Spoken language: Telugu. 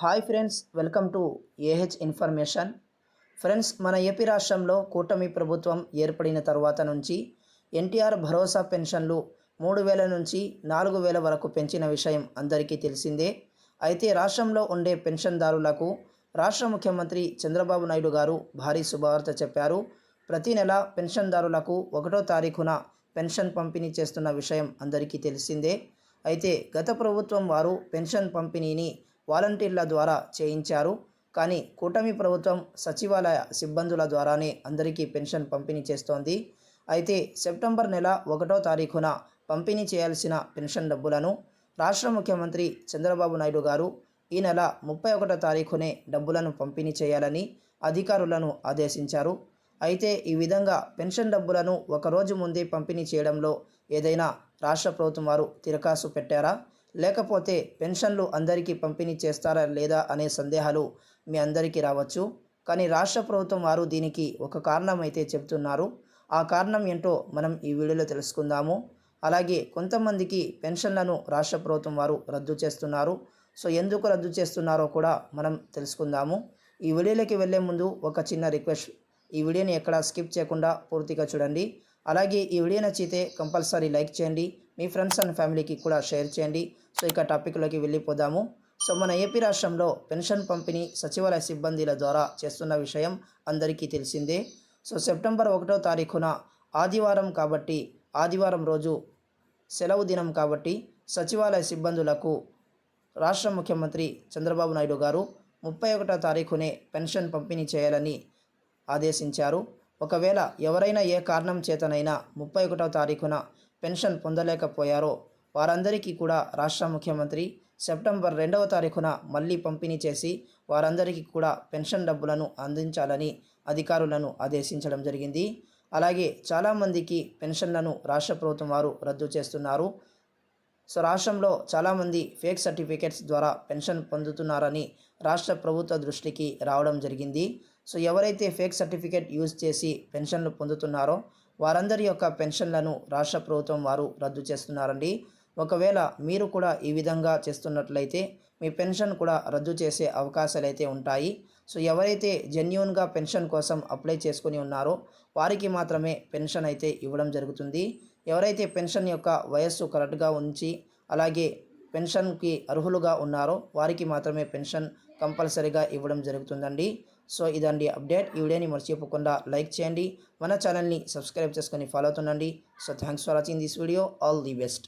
Hi friends welcome to A H information. Friends మన ఏపీ రాష్ట్రంలో కూటమి ప్రభుత్వం ఏర్పడిన తర్వాత నుంచి ఎన్టీఆర్ భరోసా పెన్షన్లు మూడు వేల నుంచి నాలుగు వేల వరకు పెంచిన విషయం అందరికీ తెలిసిందే. అయితే రాష్ట్రంలో ఉండే పెన్షన్దారులకు రాష్ట్ర ముఖ్యమంత్రి చంద్రబాబు నాయుడు గారు భారీ శుభవార్త చెప్పారు. ప్రతి నెల పెన్షన్దారులకు ఒకటో తారీఖున పెన్షన్ పంపిణీ చేస్తున్న విషయం అందరికీ తెలిసిందే. అయితే గత ప్రభుత్వం వారు పెన్షన్ పంపిణీని వాలంటీర్ల ద్వారా చేయించారు. కానీ కూటమి ప్రభుత్వం సచివాలయ సిబ్బందుల ద్వారానే అందరికీ పెన్షన్ పంపిణీ చేస్తోంది. అయితే సెప్టెంబర్ నెల ఒకటో తారీఖున పంపిణీ చేయాల్సిన పెన్షన్ డబ్బులను రాష్ట్ర ముఖ్యమంత్రి చంద్రబాబు నాయుడు గారు ఈ నెల ముప్పై ఒకటో తారీఖునే డబ్బులను పంపిణీ చేయాలని అధికారులను ఆదేశించారు. అయితే ఈ విధంగా పెన్షన్ డబ్బులను ఒకరోజు ముందే పంపిణీ చేయడంలో ఏదైనా రాష్ట్ర ప్రభుత్వం వారు తిరకాసు పెట్టారా? లేకపోతే పెన్షన్లు అందరికీ పంపిణీ చేస్తారా లేదా అనే సందేహాలు మీ అందరికీ రావచ్చు. కానీ రాష్ట్ర ప్రభుత్వం వారు దీనికి ఒక కారణం అయితే చెప్తున్నారు ఆ కారణం ఏంటో మనం ఈ వీడియోలో తెలుసుకుందాము. అలాగే కొంతమందికి పెన్షన్లను రాష్ట్ర ప్రభుత్వం వారు రద్దు చేస్తున్నారు. సో ఎందుకు రద్దు చేస్తున్నారో కూడా మనం తెలుసుకుందాము. ఈ వీడియోలోకి వెళ్ళే ముందు ఒక చిన్న రిక్వెస్ట్. ఈ వీడియోని ఎక్కడ స్కిప్ చేయకుండా పూర్తిగా చూడండి. అలాగే ఈ వీడియో నచ్చితే కంపల్సరీ లైక్ చేయండి. మీ ఫ్రెండ్స్ అండ్ ఫ్యామిలీకి కూడా షేర్ చేయండి. సో ఇక టాపిక్లోకి వెళ్ళిపోదాము. సో మన ఏపీ రాష్ట్రంలో పెన్షన్ పంపిణీ సచివాలయ సిబ్బందిల ద్వారా చేస్తున్న విషయం అందరికీ తెలిసిందే. సో సెప్టెంబర్ ఒకటో తారీఖున ఆదివారం కాబట్టి ఆదివారం రోజు సెలవు దినం కాబట్టి సచివాలయ సిబ్బందులకు రాష్ట్ర ముఖ్యమంత్రి చంద్రబాబు నాయుడు గారు ముప్పై ఒకటో తారీఖునే పెన్షన్ పంపిణీ చేయాలని ఆదేశించారు. ఒకవేళ ఎవరైనా ఏ కారణం చేతనైనా ముప్పై ఒకటో తారీఖున పెన్షన్ పొందలేకపోయారో వారందరికీ కూడా రాష్ట్ర ముఖ్యమంత్రి సెప్టెంబర్ రెండవ తారీఖున మళ్ళీ పంపిణీ చేసి వారందరికీ కూడా పెన్షన్ డబ్బులను అందించాలని అధికారులను ఆదేశించడం జరిగింది. అలాగే చాలామందికి పెన్షన్లను రాష్ట్ర ప్రభుత్వం వారు రద్దు చేస్తున్నారు. సో రాష్ట్రంలో చాలామంది ఫేక్ సర్టిఫికేట్స్ ద్వారా పెన్షన్ పొందుతున్నారని రాష్ట్ర ప్రభుత్వ దృష్టికి రావడం జరిగింది. సో ఎవరైతే ఫేక్ సర్టిఫికేట్ యూజ్ చేసి పెన్షన్లు పొందుతున్నారో వారందరి యొక్క పెన్షన్లను రాష్ట్ర ప్రభుత్వం వారు రద్దు చేస్తున్నారండి. ఒకవేళ మీరు కూడా ఈ విధంగా చేస్తున్నట్లయితే మీ పెన్షన్ కూడా రద్దు చేసే అవకాశాలు అయితే ఉంటాయి. సో ఎవరైతే జెన్యున్గా పెన్షన్ కోసం అప్లై చేసుకుని ఉన్నారో వారికి మాత్రమే పెన్షన్ అయితే ఇవ్వడం జరుగుతుంది. ఎవరైతే పెన్షన్ యొక్క వయస్సు కరెక్ట్గా ఉంచి అలాగే పెన్షన్కి అర్హులుగా ఉన్నారో వారికి మాత్రమే పెన్షన్ కంపల్సరీగా ఇవ్వడం జరుగుతుందండి. సో ఇదండి అప్డేట్. ఈ వీడియోని మర్చిపోకుండా లైక్ చేయండి. మన ఛానల్ని సబ్స్క్రైబ్ చేసుకొని follow అవుతుండండి. So thanks for watching this video. All the best.